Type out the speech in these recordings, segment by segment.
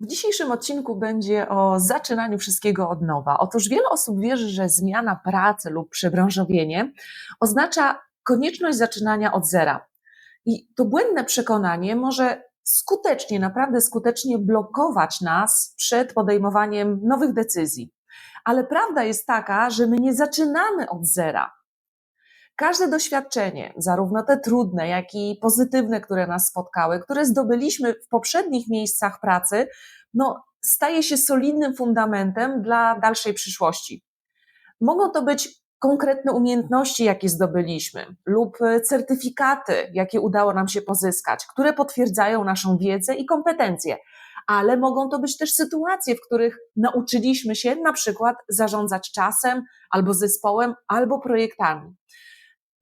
W dzisiejszym odcinku będzie o zaczynaniu wszystkiego od nowa. Otóż wiele osób wierzy, że zmiana pracy lub przebranżowienie oznacza konieczność zaczynania od zera. I to błędne przekonanie może skutecznie, naprawdę skutecznie blokować nas przed podejmowaniem nowych decyzji. Ale prawda jest taka, że my nie zaczynamy od zera. Każde doświadczenie, zarówno te trudne, jak i pozytywne, które nas spotkały, które zdobyliśmy w poprzednich miejscach pracy, no, staje się solidnym fundamentem dla dalszej przyszłości. Mogą to być konkretne umiejętności, jakie zdobyliśmy, lub certyfikaty, jakie udało nam się pozyskać, które potwierdzają naszą wiedzę i kompetencje. Ale mogą to być też sytuacje, w których nauczyliśmy się na przykład zarządzać czasem, albo zespołem, albo projektami.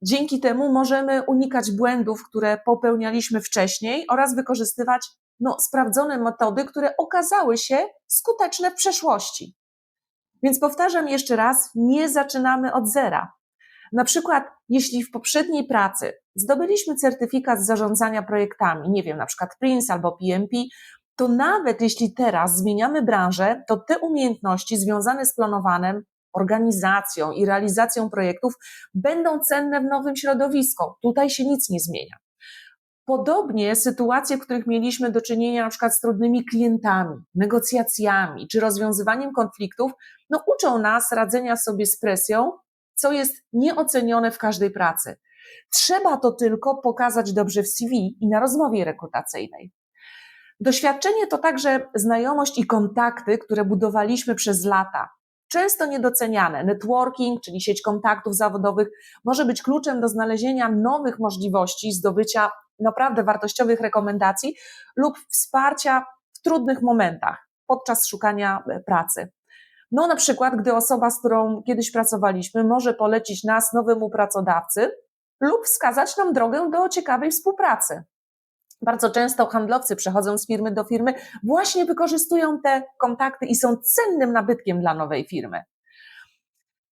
Dzięki temu możemy unikać błędów, które popełnialiśmy wcześniej oraz wykorzystywać no, sprawdzone metody, które okazały się skuteczne w przeszłości. Więc powtarzam jeszcze raz, nie zaczynamy od zera. Na przykład, jeśli w poprzedniej pracy zdobyliśmy certyfikat zarządzania projektami, nie wiem, na przykład Prince albo PMP, to nawet jeśli teraz zmieniamy branżę, to te umiejętności związane z planowaniem, organizacją i realizacją projektów będą cenne w nowym środowisku. Tutaj się nic nie zmienia. Podobnie sytuacje, w których mieliśmy do czynienia na przykład z trudnymi klientami, negocjacjami czy rozwiązywaniem konfliktów, no uczą nas radzenia sobie z presją, co jest nieocenione w każdej pracy. Trzeba to tylko pokazać dobrze w CV i na rozmowie rekrutacyjnej. Doświadczenie to także znajomość i kontakty, które budowaliśmy przez lata. Często niedoceniane. Networking, czyli sieć kontaktów zawodowych, może być kluczem do znalezienia nowych możliwości zdobycia naprawdę wartościowych rekomendacji lub wsparcia w trudnych momentach podczas szukania e, pracy. No, na przykład, gdy osoba, z którą kiedyś pracowaliśmy, może polecić nas nowemu pracodawcy lub wskazać nam drogę do ciekawej współpracy. Bardzo często handlowcy przechodzą z firmy do firmy, właśnie wykorzystują te kontakty i są cennym nabytkiem dla nowej firmy.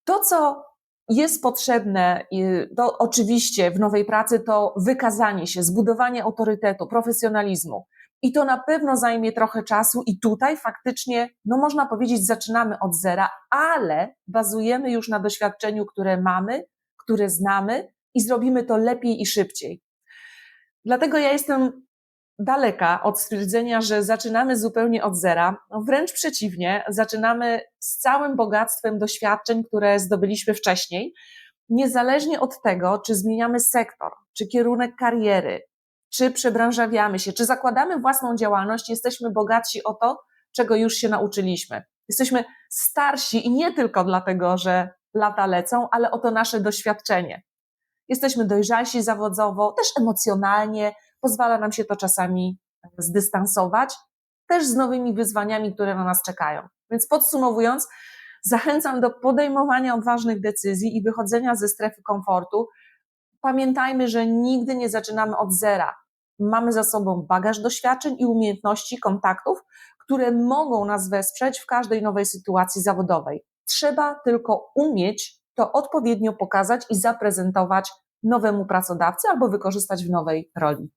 To, co jest potrzebne, to oczywiście w nowej pracy, to wykazanie się, zbudowanie autorytetu, profesjonalizmu. I to na pewno zajmie trochę czasu, i tutaj faktycznie, no można powiedzieć, zaczynamy od zera, ale bazujemy już na doświadczeniu, które mamy, które znamy i zrobimy to lepiej i szybciej. Dlatego ja jestem daleka od stwierdzenia, że zaczynamy zupełnie od zera. No wręcz przeciwnie, zaczynamy z całym bogactwem doświadczeń, które zdobyliśmy wcześniej, niezależnie od tego, czy zmieniamy sektor, czy kierunek kariery, czy przebranżawiamy się, czy zakładamy własną działalność, jesteśmy bogatsi o to, czego już się nauczyliśmy. Jesteśmy starsi i nie tylko dlatego, że lata lecą, ale o to nasze doświadczenie. Jesteśmy dojrzalsi zawodowo, też emocjonalnie, pozwala nam się to czasami zdystansować, też z nowymi wyzwaniami, które na nas czekają. Więc podsumowując, zachęcam do podejmowania odważnych decyzji i wychodzenia ze strefy komfortu. Pamiętajmy, że nigdy nie zaczynamy od zera. Mamy za sobą bagaż doświadczeń i umiejętności, kontaktów, które mogą nas wesprzeć w każdej nowej sytuacji zawodowej. Trzeba tylko umieć to odpowiednio pokazać i zaprezentować nowemu pracodawcy albo wykorzystać w nowej roli.